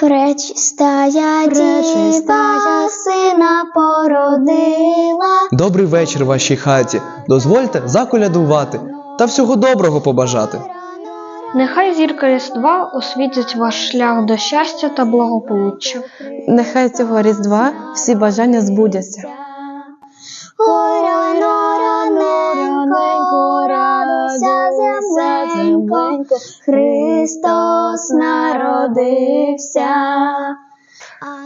Пречистая діва сина породила. Добрий вечір вашій хаті. Дозвольте заколядувати та всього доброго побажати. Нехай зірка Різдва освітить ваш шлях до щастя та благополуччя. Нехай цього різдва всі бажання збудяться. Земленько, Христос народився.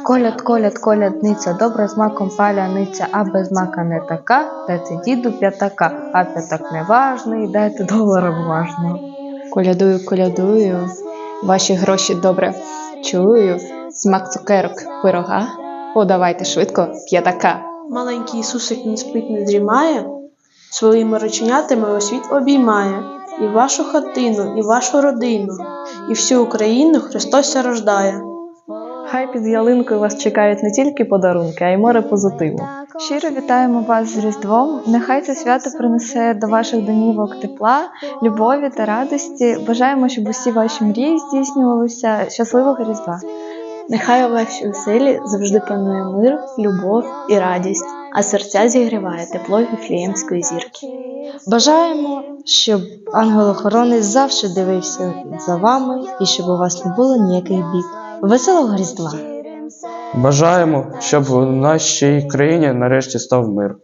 Коляд, коляд, колядниця, добра з маком паляниця, а без мака не така, дайте діду п'ятака, а п'ятак не важний, дайте долара важного. Колядую, колядую, ваші гроші добре чую. Смак цукерок, пирога. Подавайте швидко, п'ятака. Маленький Ісусик не спить, не дрімає, своїми рученятами освіт обіймає і вашу хатину, і вашу родину, і всю Україну Христос рождає. Хай під ялинкою вас чекають не тільки подарунки, а й море позитиву. Щиро вітаємо вас з Різдвом. Нехай це свято принесе до ваших домівок тепла, любові та радості. Бажаємо, щоб усі ваші мрії здійснювалися. Щасливого Різдва! Нехай у вашій оселі завжди панує мир, любов і радість, а серця зігріває тепло віфліємської зірки. Бажаємо, щоб ангел-охоронець завжди дивився за вами і щоб у вас не було ніяких бід. Веселого Різдва! Бажаємо, щоб в нашій країні нарешті став мир.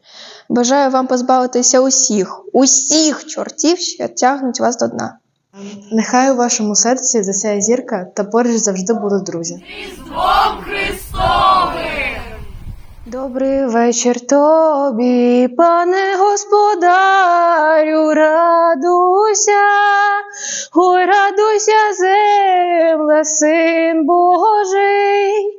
Бажаю вам позбавитися усіх, усіх чортів, що тягнуть вас до дна. Нехай у вашому серці засяє зірка та поруч завжди будуть друзі. Добрий вечір тобі, пане господарю, радуйся, ой, радуйся, земле, син Божий,